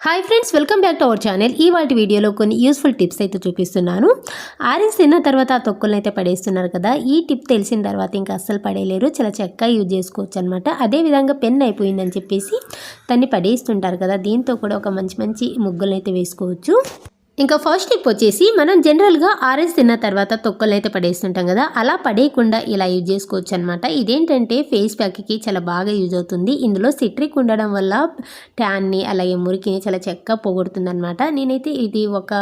Hi friends welcome back to our channel ఈ వాటి వీడియోలో కొన్ని యూస్ఫుల్ టిప్స్ అయితే చూపిస్తున్నాను. ఆరెంజ్ తిన్న తర్వాత ఆ తొక్కులను అయితే పడేస్తున్నారు కదా ఈ టిప్ తెలిసిన తర్వాత ఇంకా అస్సలు పడేయలేరు. చాలా చక్కగా యూజ్ చేసుకోవచ్చు అనమాట అదేవిధంగా పెన్ అయిపోయిందని చెప్పేసి దాన్ని పడేస్తుంటారు కదా దీంతో కూడా ఒక మంచి మంచి ముగ్గులను అయితే వేసుకోవచ్చు. ఇంకా ఫస్ట్ టిప్ వచ్చేసి మనం జనరల్గా ఆరెంజ్ తిన్న తర్వాత తొక్కలు అయితే పడేస్తుంటాం కదా అలా పడేయకుండా ఇలా యూజ్ చేసుకోవచ్చు అనమాట ఇదేంటంటే ఫేస్ ప్యాక్కి చాలా బాగా యూజ్ అవుతుంది. ఇందులో సిట్రిక్ ఉండడం వల్ల ట్యాన్ని అలాగే మురికిని చాలా చక్కగా పోగొడుతుంది అనమాట నేనైతే ఇది ఒక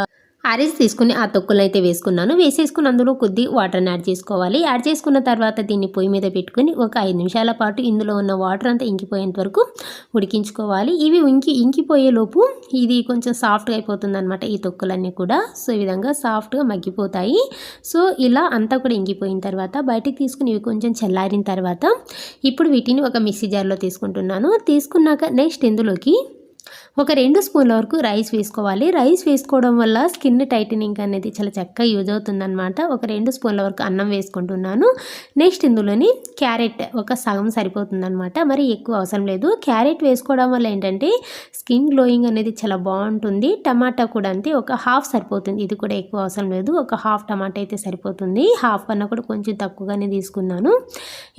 ఆరెంజ్ తీసుకుని ఆ తొక్కులను అయితే వేసుకున్నాను. వేసేసుకుని అందులో కొద్ది వాటర్ని యాడ్ చేసుకోవాలి. యాడ్ చేసుకున్న తర్వాత దీన్ని పొయ్యి మీద పెట్టుకుని ఒక ఐదు నిమిషాల పాటు ఇందులో ఉన్న వాటర్ అంతా ఇంకిపోయేంత వరకు ఉడికించుకోవాలి. ఇవి ఇంకి ఇంకిపోయేలోపు ఇది కొంచెం సాఫ్ట్గా అయిపోతుంది అనమాట ఈ తొక్కులన్నీ కూడా. సో ఈ విధంగా సాఫ్ట్గా మగ్గిపోతాయి. సో ఇలా అంతా కూడా ఇంకిపోయిన తర్వాత బయటికి తీసుకుని ఇవి కొంచెం చల్లారిన తర్వాత ఇప్పుడు వీటిని ఒక మిక్సీ జార్లో తీసుకుంటున్నాను. తీసుకున్నాక నెక్స్ట్ ఇందులోకి ఒక రెండు స్పూన్ల వరకు రైస్ వేసుకోవాలి. రైస్ వేసుకోవడం వల్ల స్కిన్ టైటనింగ్ అనేది చాలా చక్కగా యూజ్ అవుతుందన్నమాట. ఒక రెండు స్పూన్ల వరకు అన్నం వేసుకుంటున్నాను. నెక్స్ట్ ఇందులోని క్యారెట్ ఒక సగం సరిపోతుందన్నమాట. మరి ఎక్కువ అవసరం లేదు. క్యారెట్ వేసుకోవడం వల్ల ఏంటంటే స్కిన్ గ్లోయింగ్ అనేది చాలా బాగుంటుంది. టమాటా కూడా అంతే ఒక హాఫ్ సరిపోతుంది. ఇది కూడా ఎక్కువ అవసరం లేదు. ఒక హాఫ్ టమాటా అయితే సరిపోతుంది. హాఫ్ కన్నా కూడా కొంచెం తక్కువగానే తీసుకున్నాను.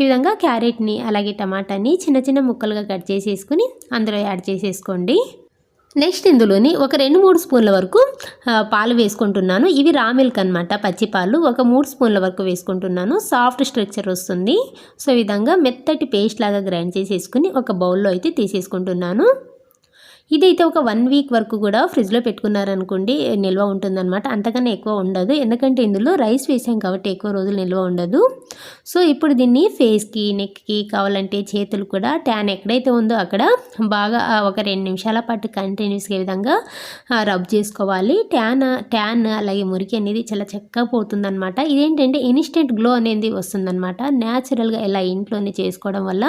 ఈ విధంగా క్యారెట్ని అలాగే టమాటాని చిన్న చిన్న ముక్కలుగా కట్ చేసేసుకుని అందులో యాడ్ చేసేసుకోండి. నెక్స్ట్ ఇందులోని ఒక రెండు మూడు స్పూన్ల వరకు పాలు వేసుకుంటున్నాను. ఇవి రా మిల్క్ అనమాట పచ్చి పాలు. ఒక మూడు స్పూన్ల వరకు వేసుకుంటున్నాను. సాఫ్ట్ స్ట్రక్చర్ వస్తుంది. సో విధంగా మెత్తటి పేస్ట్ లాగా గ్రైండ్ చేసేసుకుని ఒక బౌల్లో అయితే తీసేసుకుంటున్నాను. ఇదైతే ఒక వన్ వీక్ వరకు కూడా ఫ్రిడ్జ్లో పెట్టుకున్నారనుకోండి నిల్వ ఉంటుందన్నమాట. అంతకన్నా ఎక్కువ ఉండదు. ఎందుకంటే ఇందులో రైస్ వేసాం కాబట్టి ఎక్కువ రోజులు నిల్వ ఉండదు. సో ఇప్పుడు దీన్ని ఫేస్కి నెక్కి కావాలంటే చేతులు కూడా ట్యాన్ ఎక్కడైతే ఉందో అక్కడ బాగా ఒక రెండు నిమిషాల పాటు కంటిన్యూస్గా విధంగా రబ్ చేసుకోవాలి. ట్యాన్ ట్యాన్ అలాగే మురికి అనేది చాలా చక్కగా పోతుందన్నమాట. ఇదేంటంటే ఇన్స్టెంట్ గ్లో అనేది వస్తుందన్నమాట. న్యాచురల్గా ఇలా ఇంట్లోనే చేసుకోవడం వల్ల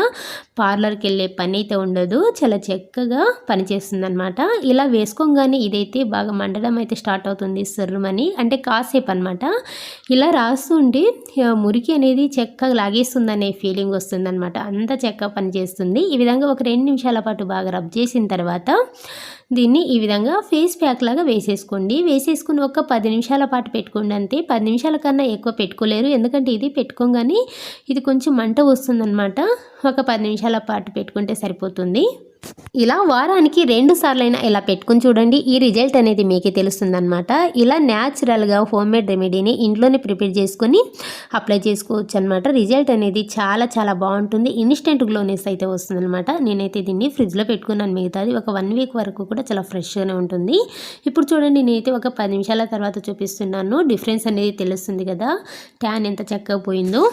పార్లర్కి వెళ్ళే పని అయితే ఉండదు. చాలా చక్కగా పనిచేస్తుంది. అనమాట ఇలా వేసుకోగానే ఇదైతే బాగా మండడం అయితే స్టార్ట్ అవుతుంది సర్రుమని అంటే కాసేపు అనమాట ఇలా రాస్తుంటే మురికి అనేది చెక్క లాగేస్తుందనే ఫీలింగ్ వస్తుందన్నమాట. అంత చెక్క పనిచేస్తుంది ఈ విధంగా ఒక రెండు నిమిషాల పాటు బాగా రబ్ చేసిన తర్వాత దీన్ని ఈ విధంగా ఫేస్ ప్యాక్ లాగా వేసేసుకోండి. వేసేసుకుని ఒక పది నిమిషాల పాటు పెట్టుకోండి అంతే. పది నిమిషాల కన్నా ఎక్కువ పెట్టుకోలేరు. ఎందుకంటే ఇది పెట్టుకోగానే ఇది కొంచెం మంట వస్తుందన్నమాట. ఒక పది నిమిషాల పాటు పెట్టుకుంటే సరిపోతుంది. ఇలా వారానికి రెండు సార్లైనా ఇలా పెట్టుకుని చూడండి. ఈ రిజల్ట్ అనేది మీకే తెలుస్తుందనమాట ఇలా న్యాచురల్గా హోమ్ మేడ్ రెమెడీని ఇంట్లోనే ప్రిపేర్ చేసుకొని అప్లై చేసుకోవచ్చు అనమాట రిజల్ట్ అనేది చాలా చాలా బాగుంటుంది. ఇన్స్టెంట్ గ్లోనెస్ అయితే వస్తుందనమాట నేనైతే దీన్ని ఫ్రిడ్జ్లో పెట్టుకున్నాను. మిగతాది ఒక వన్ వీక్ వరకు కూడా చాలా ఫ్రెష్గానే ఉంటుంది. ఇప్పుడు చూడండి నేనైతే ఒక పది నిమిషాల తర్వాత చూపిస్తున్నాను. డిఫరెన్స్ అనేది తెలుస్తుంది కదా. ట్యాన్ ఎంత చక్కగా పోయిందో.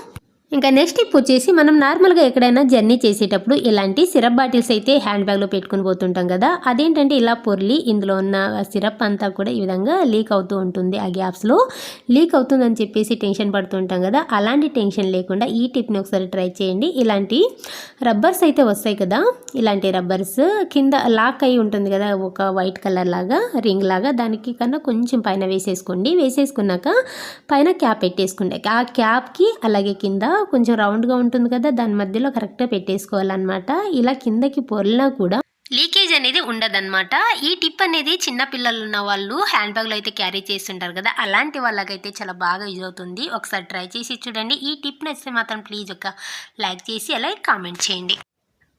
ఇంకా నెక్స్ట్ టిప్ వచ్చేసి మనం నార్మల్గా ఎక్కడైనా జర్నీ చేసేటప్పుడు ఇలాంటి సిరప్ బాటిల్స్ అయితే హ్యాండ్ బ్యాగ్లో పెట్టుకుని పోతుంటాం కదా అదేంటంటే ఇలా పొర్లి ఇందులో ఉన్న సిరప్ అంతా కూడా ఈ విధంగా లీక్ అవుతూ ఉంటుంది ఆ గ్యాప్స్లో. లీక్ అవుతుందని చెప్పేసి టెన్షన్ పడుతుంటాం కదా అలాంటి టెన్షన్ లేకుండా ఈ టిప్ని ఒకసారి ట్రై చేయండి. ఇలాంటి రబ్బర్స్ అయితే వస్తాయి కదా ఇలాంటి రబ్బర్స్ కింద లాక్ అయి ఉంటుంది కదా ఒక వైట్ కలర్ లాగా రింగ్ లాగా దానికి కన్నా కొంచెం పైన వేసేసుకోండి. వేసేసుకున్నాక పైన క్యాప్ పెట్టేసుకుంటే ఆ క్యాప్కి అలాగే కింద కొంచెం రౌండ్గా ఉంటుంది కదా దాని మధ్యలో కరెక్ట్గా పెట్టేసుకోవాలన్నమాట. ఇలా కిందకి పొరలినా కూడా లీకేజ్ అనేది ఉండదన్నమాట. ఈ టిప్ అనేది చిన్న పిల్లలు ఉన్న వాళ్ళు హ్యాండ్ బ్యాగ్లో అయితే క్యారీ చేస్తుంటారు కదా అలాంటి వాళ్ళకైతే చాలా బాగా యూజ్ అవుతుంది. ఒకసారి ట్రై చేసి చూడండి. ఈ టిప్ నచ్చితే మాత్రం ప్లీజ్ ఒక లైక్ చేసి అలాగే కామెంట్ చేయండి.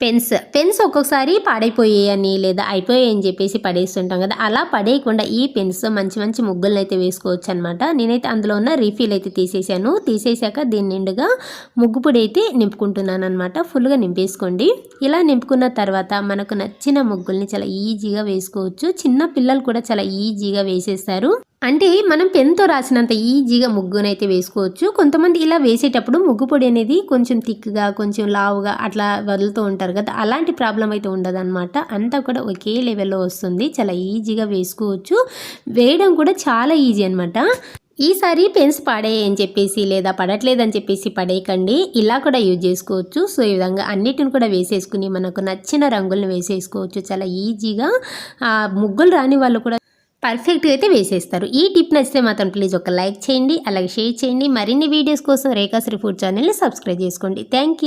పెన్స్. పెన్స్ ఒక్కొక్కసారి పాడైపోయాయని లేదా అయిపోయాయని చెప్పేసి పడేస్తుంటాం కదా. అలా పడేయకుండా ఈ పెన్స్ మంచి మంచి ముగ్గులను అయితే వేసుకోవచ్చు అనమాట నేనైతే అందులో ఉన్న రీఫిల్ అయితే తీసేసాను. తీసేసాక దీని నిండుగా ముగ్గు పొడి అయితే నింపుకుంటున్నాను అనమాట ఫుల్గా నింపేసుకోండి. ఇలా నింపుకున్న తర్వాత మనకు నచ్చిన ముగ్గుల్ని చాలా ఈజీగా వేసుకోవచ్చు. చిన్న పిల్లలు కూడా చాలా ఈజీగా వేసేస్తారు. అంటే మనం పెన్తో రాసినంత ఈజీగా ముగ్గునైతే వేసుకోవచ్చు. కొంతమంది ఇలా వేసేటప్పుడు ముగ్గు పొడి అనేది కొంచెం థిక్గా కొంచెం లావుగా అట్లా వదులుతూ ఉంటారు కదా. అలాంటి ప్రాబ్లం అయితే ఉండదన్నమాట. అంతా కూడా ఒకే లెవెల్లో వస్తుంది. చాలా ఈజీగా వేసుకోవచ్చు. వేయడం కూడా చాలా ఈజీ అనమాట ఈసారి పెన్స్ అని చెప్పేసి లేదా పడట్లేదని చెప్పేసి పడేయకండి. ఇలా కూడా యూజ్ చేసుకోవచ్చు. సో ఈ విధంగా అన్నిటిని కూడా వేసేసుకుని మనకు నచ్చిన రంగులను వేసేసుకోవచ్చు. చాలా ఈజీగా. ముగ్గులు రాని వాళ్ళు కూడా పర్ఫెక్ట్గా అయితే వేసేస్తారు. ఈ టిప్ నచ్చితే మాత్రం ప్లీజ్ ఒక లైక్ చేయండి అలాగే షేర్ చేయండి. మరిన్ని వీడియోస్ కోసం రేఖాశ్రీ ఫుడ్ ఛానల్ని సబ్స్క్రైబ్ చేసుకోండి. థ్యాంక్